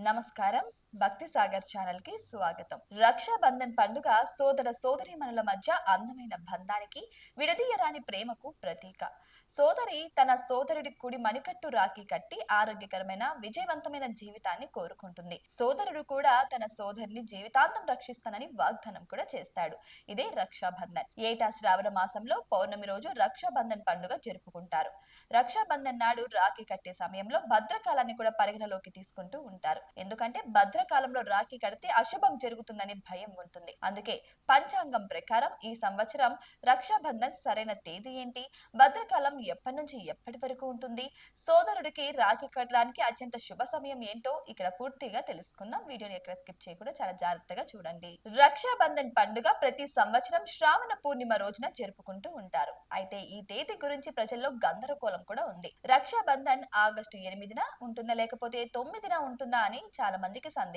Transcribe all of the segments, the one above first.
నమస్కారం. భక్తి సాగర్ ఛానల్కి స్వాగతం. రక్షాబంధన్ పండుగ సోదర సోదరీమణుల మధ్య అందమైన బంధానికి విడదీయరాని ప్రేమకు ప్రతీక. సోదరి తన సోదరుడి కుడి మణికట్టు రాఖీ కట్టి ఆరోగ్యకరమైన విజయవంతమైన జీవితాన్ని కోరుకుంటుంది. సోదరుడు కూడా తన సోదరిని జీవితాంతం రక్షిస్తానని వాగ్దానం కూడా చేస్తాడు. ఇదే రక్షాబంధన్. ఏటా శ్రావణ మాసంలో పౌర్ణమి రోజు రక్షాబంధన్ పండుగ జరుపుకుంటారు. రక్షాబంధన్ నాడు రాఖీ కట్టే సమయంలో భద్రకాలాన్ని కూడా పరిగణలోకి తీసుకుంటూ ఉంటారు. ఎందుకంటే భద్రకాలంలో రాఖీ కడితే అశుభం జరుగుతుందని భయం ఉంటుంది. అందుకే పంచాంగం ప్రకారం ఈ సంవత్సరం రక్షాబంధన్ సరైన తేదీ ఏంటి? భద్రకాలం ఎప్పటి నుంచి ఎప్పటి వరకు ఉంటుంది? సోదరుడికి రాఖీ కట్టడానికి అత్యంత శుభ సమయం ఏంటో ఇక్కడ పూర్తిగా తెలుసుకుందాం. వీడియోని ఎక్కడ స్కిప్ చేయకుండా చాలా జాగ్రత్తగా చూడండి. రక్షాబంధన్ పండుగ ప్రతి సంవత్సరం శ్రావణ పూర్ణిమ రోజున జరుపుకుంటూ ఉంటారు. అయితే ఈ తేదీ గురించి ప్రజల్లో గందరగోళం కూడా ఉంది. రక్షాబంధన్ ఆగస్టు ఎనిమిదిన ఉంటుందా లేకపోతే తొమ్మిదిన ఉంటుందా అని చాలా మందికి సందేహం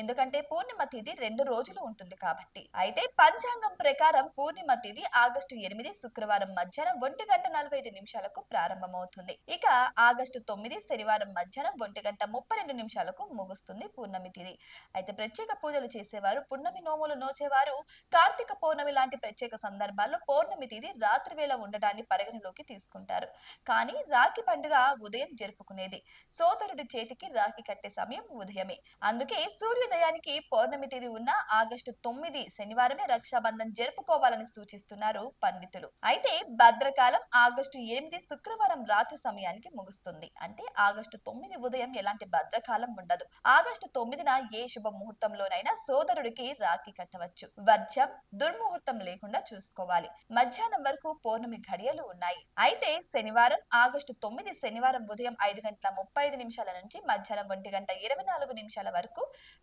ఎందుకంటే పూర్ణిమ తిథి రెండు రోజులు ఉంటుంది కాబట్టి. అయితే పంచాంగం ప్రకారం పూర్ణిమ తిథి ఆగస్టు ఎనిమిది శుక్రవారం మధ్యాహ్నం ఒంటి గంట నలభై ఐదు నిమిషాలకు ప్రారంభమవుతుంది. ఇక ఆగస్టు తొమ్మిది శనివారం మధ్యాహ్నం ఒంటి గంట ముప్పై రెండు నిమిషాలకు ముగుస్తుంది పూర్ణమి తిథి అయితే ప్రత్యేక పూజలు చేసేవారు పున్నమి నోములు నోచేవారు. కార్తీక పౌర్ణమి లాంటి ప్రత్యేక సందర్భాల్లో పౌర్ణమి తిథి రాత్రి వేళ ఉండడాన్ని పరిగణలోకి తీసుకుంటారు. కానీ రాఖీ పండుగ ఉదయం జరుపుకునేది. సోదరుడి చేతికి రాఖీ కట్టే సమయం ఉదయమే. అందుకే సూర్యోదయానికి పౌర్ణమి తేదీ ఉన్న ఆగస్టు తొమ్మిది శనివారమే రక్షాబంధన్ జరుపుకోవాలని సూచిస్తున్నారు పండితులు. అయితే భద్రకాలం ఆగస్టు ఎనిమిది శుక్రవారం రాత్రి సమయానికి ముగుస్తుంది. అంటే ఆగస్టు తొమ్మిది ఉదయం ఎలాంటి భద్రకాలం ఉండదు. ఆగస్టు తొమ్మిదిన ఏ శుభ ముహూర్తంలోనైనా సోదరుడికి రాఖీ కట్టవచ్చు. వర్జం దుర్ముహూర్తం లేకుండా చూసుకోవాలి. మధ్యాహ్నం వరకు పౌర్ణమి ఘడియలు ఉన్నాయి. అయితే శనివారం ఆగస్టు తొమ్మిది శనివారం ఉదయం ఐదు గంటల ముప్పై ఐదు నిమిషాల నుంచి మధ్యాహ్నం ఒంటి గంట ఇరవై నాలుగు నిమిషాల వరకు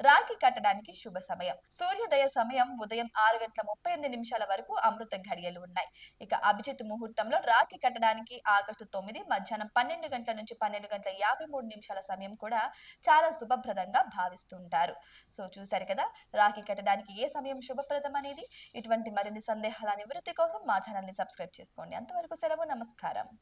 రాఖీ కట్టడానికి శుభ సమయం. సూర్యోదయ సమయం ఉదయం ఆరు గంటల ముప్పై ఎనిమిది నిమిషాల వరకు అమృత ఘడియలు ఉన్నాయి. ఇక అభిజిత్ ముహూర్తంలో రాఖీ కట్టడానికి ఆగస్టు తొమ్మిది మధ్యాహ్నం పన్నెండు గంటల నుంచి పన్నెండు గంటల యాభై మూడు నిమిషాల సమయం కూడా చాలా శుభప్రదంగా భావిస్తుంటారు. సో చూశారు కదా రాఖీ కట్టడానికి ఏ సమయం శుభప్రదం అనేది? ఇటువంటి మరిన్ని సందేహాల నివృత్తి కోసం మా ఛానల్ని సబ్స్క్రైబ్ చేసుకోండి. అంతవరకు సెలవు నమస్కారం.